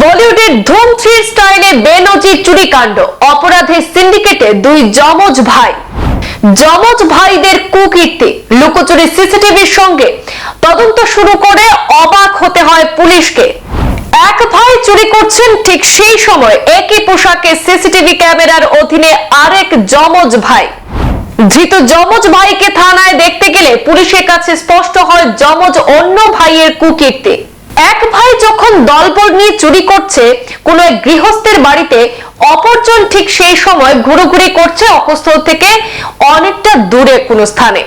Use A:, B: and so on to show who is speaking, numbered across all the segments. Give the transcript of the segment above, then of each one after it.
A: বলিউডের ধুম থ্রি স্টাইলে বেনজির চুরিকাণ্ড অপরাধের সিন্ডিকেটে দুই যমজ ভাই। যমজ ভাইদের কুকীর্তি, লুকোচুরি সিসিটিভির সঙ্গে। তদন্ত শুরু করে অবাক হতে হয় পুলিশকে। এক ভাই চুরি করছেন ঠিক সেই সময় একই পোশাকে সিসিটিভি ক্যামেরার অধীনে আরেক যমজ ভাই। ধৃত যমজ ভাইকে থানায় দেখতে গেলে পুলিশের কাছে স্পষ্ট হয় যমজ অন্য ভাইয়ের কুকীর্তি। এক ভাই যখন দলবল নিয়ে চুরি করছে, কোন এক গৃহস্থের বাড়িতে অপরজন ঠিক সেই সময় ঘুরোঘুরি করছে অপস্থল থেকে অনেকটা দূরে কোনো স্থানে।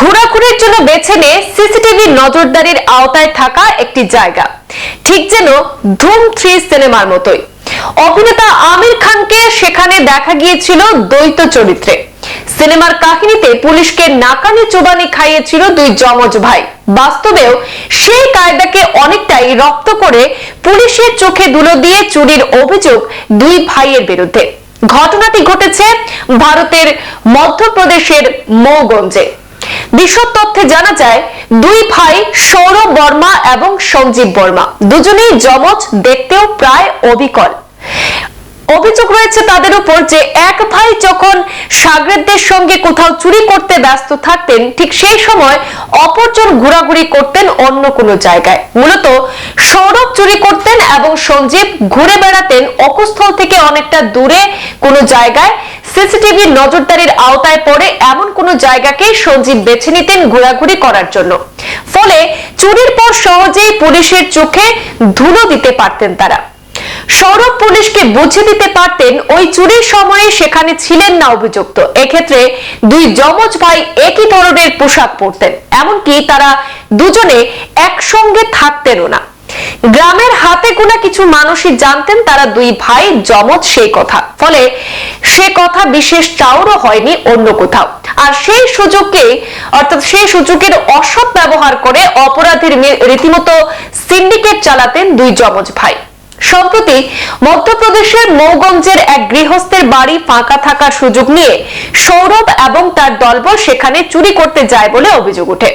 A: ঘোরাঘুরির জন্য বেছে নিয়ে সিসিটিভি নজরদারির আওতায় থাকা একটি জায়গা। ঠিক যেন ধুম থ্রি সিনেমার মতোই। অভিনেতা আমির খানকে সেখানে দেখা গিয়েছিল দ্বৈত চরিত্রে। সিনেমার কাহিনীতে পুলিশকে নাকানি চোবানি খাইয়েছিল দুই যমজ ভাই। বাস্তবেও সেই কায়দাকে অনেকটাই রপ্ত করে পুলিশের চোখে ধুলো দিয়ে চুরির অভিযোগ দুই ভাইয়ের বিরুদ্ধে। ঘটনাটি ঘটেছে ভারতের মধ্যপ্রদেশের মৌগঞ্জে। বিশদ তথ্যে জানা যায়, দুই ভাই সৌরভ বর্মা এবং সঞ্জীব বর্মা দুজনেই যমজ, দেখতেও প্রায় অবিকল। অভিযোগ রয়েছে তাদের উপর যে এক ভাই যখন সাগরেদদের সঙ্গে কোথাও চুরি করতে ব্যস্ত থাকতেন, ঠিক সেই সময় অপরজন ঘোরাঘুরি করতেন অন্য কোনো জায়গায়। মূলত সৌরভ চুরি করতেন এবং সঞ্জীব ঘুরে বেড়াতেন অকুস্থল থেকে অনেকটা দূরে কোনো জায়গায়। সিসিটিভি নজরদারির আওতায় পড়ে এমন কোনো জায়গাকে সঞ্জীব বেছে নিতেন ঘোরাঘুরি করার জন্য। ফলে চুরির পর সহজেই পুলিশের চোখে ধুলো দিতে পারতেন তারা। সৌরভ পুলিশকে বুঝে দিতে পারতেন ওই চুরির সময়ে সেখানে ছিলেন না অভিযুক্ত। এক্ষেত্রে দুই যমজ ভাই একই ধরনের পোশাক পরতেন, এমনকি তারা দুজনে একসঙ্গে থাকতেনও না। গ্রামের হাতে গোনা কিছু মানুষই জানতেন তারা দুই ভাই যমজ সেই কথা। ফলে সে কথা বিশেষ চাউরও হয়নি অন্য কোথাও। আর সেই সুযোগকে অর্থাৎ সেই সুযোগের অসৎ ব্যবহার করে অপরাধের রীতিমতো সিন্ডিকেট চালাতেন দুই যমজ ভাই। সম্প্রতি মধ্যপ্রদেশের মৌগঞ্জের এক গৃহস্থের বাড়ি ফাঁকা থাকার সুযোগ নিয়ে সৌরভ এবং তার দলবল সেখানে চুরি করতে যায় বলে অভিযোগ ওঠে।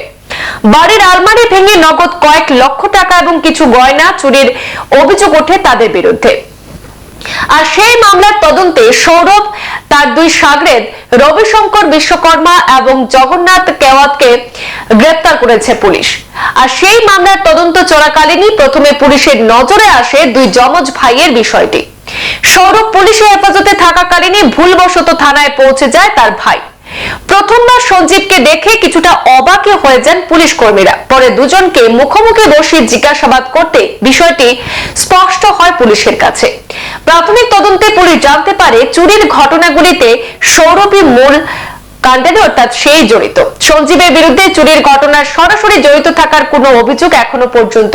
A: বাড়ির আলমারি ভেঙে নগদ কয়েক লক্ষ টাকা এবং কিছু গয়না চুরির অভিযোগ ওঠে তাদের বিরুদ্ধে। আর সেই মামলার তদন্তে সৌরভ, তার দুই সাগরেদ রবিশঙ্কর বিশ্বকর্মা এবং জগন্নাথ কেওয়াতকে গ্রেপ্তার করেছে পুলিশ। আর সেই মামলার তদন্ত চলাকালীনই প্রথমে পুলিশের নজরে আসে দুই যমজ ভাইয়ের বিষয়টি। সৌরভ পুলিশের হেফাজতে থাকাকালীনই ভুলবশত থানায় পৌঁছে যায় তার ভাই। প্রথমবার সঞ্জীবকে দেখে কিছুটা অবাকে হয়ে যান পুলিশ কর্মীরা। পরে দুজনকে মুখোমুখি বসিয়ে জিজ্ঞাসাবাদ করতে বিষয়টি স্পষ্ট হয় পুলিশের কাছে। প্রাথমিক তদন্তে পুলিশ জানতে পারে চুরির ঘটনাগুলিতে সৌরভী মূল কাণ্ডে অর্থাৎ সেই জড়িত। সঞ্জীবের বিরুদ্ধে চুরির ঘটনার সরাসরি জড়িত থাকার কোনো অভিযোগ এখনও পর্যন্ত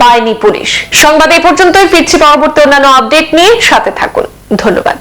A: পায়নি পুলিশ। সংবাদ এই পর্যন্তই, ফিরছি পরবর্তী অন্যান্য আপডেট নিয়ে সাথে থাকুন। ধন্যবাদ।